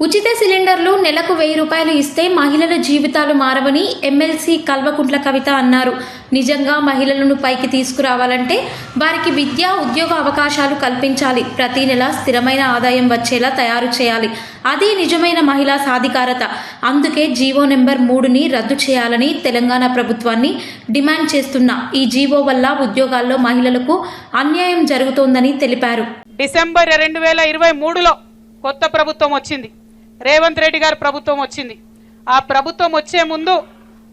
ఉచిత సిలిండర్లు నెలకు వెయ్యి రూపాయలు ఇస్తే మహిళల జీవితాలు మారవని ఎమ్మెల్సీ కల్వకుంట్ల కవిత అన్నారు. నిజంగా మహిళలను పైకి తీసుకురావాలంటే వారికి విద్య ఉద్యోగ అవకాశాలు కల్పించాలి. ప్రతి నెల స్థిరమైన ఆదాయం వచ్చేలా తయారు చేయాలి. అదే నిజమైన మహిళా సాధికారత. అందుకే జీవో నెంబర్ మూడుని రద్దు చేయాలని తెలంగాణ ప్రభుత్వాన్ని డిమాండ్ చేస్తున్న ఈ జీవో వల్ల ఉద్యోగాల్లో మహిళలకు అన్యాయం జరుగుతోందని తెలిపారు. డిసెంబర్ రెండు వేల ఇరవై మూడులో కొత్త ప్రభుత్వం వచ్చింది. రేవంత్ రెడ్డి గారు ప్రభుత్వం వచ్చింది. ఆ ప్రభుత్వం వచ్చే ముందు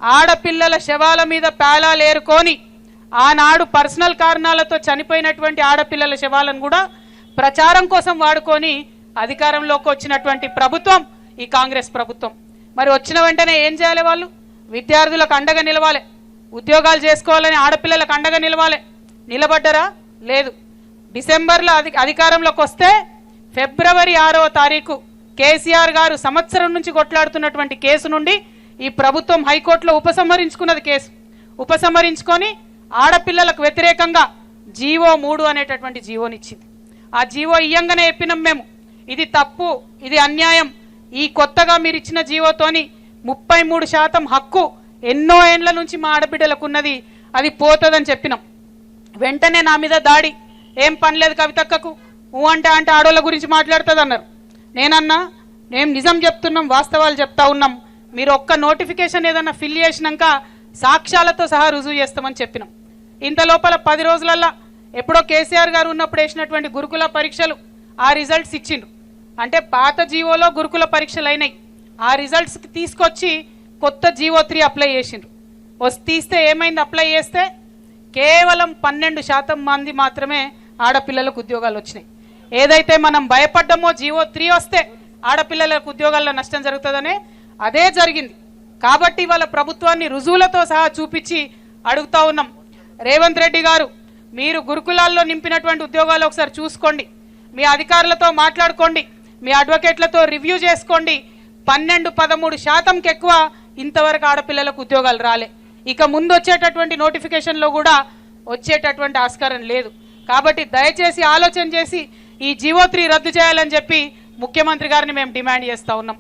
ఆడపిల్లల శవాల మీద పేలాలు ఏరుకొని ఆనాడు పర్సనల్ కారణాలతో చనిపోయినటువంటి ఆడపిల్లల శవాలను కూడా ప్రచారం కోసం వాడుకొని అధికారంలోకి వచ్చినటువంటి ప్రభుత్వం ఈ కాంగ్రెస్ ప్రభుత్వం. మరి వచ్చిన వెంటనే ఏం చేయాలి వాళ్ళు? విద్యార్థులకు అండగా నిలవాలి. ఉద్యోగాలు చేసుకోవాలని ఆడపిల్లలకు అండగా నిలవాలి. నిలబడ్డరా? లేదు. డిసెంబర్లో అధి అధికారంలోకి వస్తే ఫిబ్రవరి ఆరవ తారీఖు కేసీఆర్ గారు సంవత్సరం నుంచి కొట్లాడుతున్నటువంటి కేసు నుండి ఈ ప్రభుత్వం హైకోర్టులో ఉపసంహరించుకున్నది కేసు. ఉపసంహరించుకొని ఆడపిల్లలకు వ్యతిరేకంగా జీవో మూడు అనేటటువంటి జీవోనిచ్చింది. ఆ జీవో ఇయ్యంగానే చెప్పినాం మేము. ఇది తప్పు ఇది అన్యాయం. ఈ కొత్తగా మీరు ఇచ్చిన జీవోతోని ముప్పై మూడు శాతం హక్కు ఎన్నో ఏండ్ల నుంచి మా ఆడబిడ్డలకు ఉన్నది అది పోతుందని చెప్పినాం. వెంటనే నా మీద దాడి. ఏం పనిలేదు కవితక్కకు. ఊ అంటే అంటే ఆడోళ్ళ గురించి మాట్లాడుతుంది అన్నారు నేనన్నా మేము నిజం చెప్తున్నాం వాస్తవాలు చెప్తా ఉన్నాం. మీరు ఒక్క నోటిఫికేషన్ ఏదన్నా ఫిల్ చేసినాక సాక్ష్యాలతో సహా రుజువు చేస్తామని చెప్పినాం. ఇంత లోపల పది రోజులల్లా ఎప్పుడో కేసీఆర్ గారు ఉన్నప్పుడు వేసినటువంటి గురుకుల పరీక్షలు ఆ రిజల్ట్స్ ఇచ్చిండు అంటే పాత జీవోలో గురుకుల పరీక్షలు అయినాయి. ఆ రిజల్ట్స్ తీసుకొచ్చి కొత్త జీవో త్రీ అప్లై చేసిండ్రు. వస్తే తీస్తే ఏమైంది అప్లై చేస్తే కేవలం పన్నెండు శాతం మంది మాత్రమే ఆడపిల్లలకు ఉద్యోగాలు వచ్చినాయి. ఏదైతే మనం భయపడ్డామో జీవో త్రీ వస్తే ఆడపిల్లలకు ఉద్యోగాల్లో నష్టం జరుగుతుందనే అదే జరిగింది. కాబట్టి వాళ్ళ ప్రభుత్వాన్ని రుజువులతో సహా చూపించి అడుగుతా ఉన్నాం. రేవంత్ రెడ్డి గారు మీరు గురుకులాల్లో నింపినటువంటి ఉద్యోగాలు ఒకసారి చూసుకోండి. మీ అధికారులతో మాట్లాడుకోండి. మీ అడ్వకేట్లతో రివ్యూ చేసుకోండి. పన్నెండు పదమూడు శాతంకి ఎక్కువ ఇంతవరకు ఆడపిల్లలకు ఉద్యోగాలు రాలే. ఇక ముందు వచ్చేటటువంటి నోటిఫికేషన్లో కూడా వచ్చేటటువంటి ఆస్కారం లేదు. కాబట్టి దయచేసి ఆలోచన చేసి ఈ జీవో త్రీ రద్దు చేయాలని చెప్పి ముఖ్యమంత్రి గారిని మేము డిమాండ్ చేస్తా ఉన్నాం.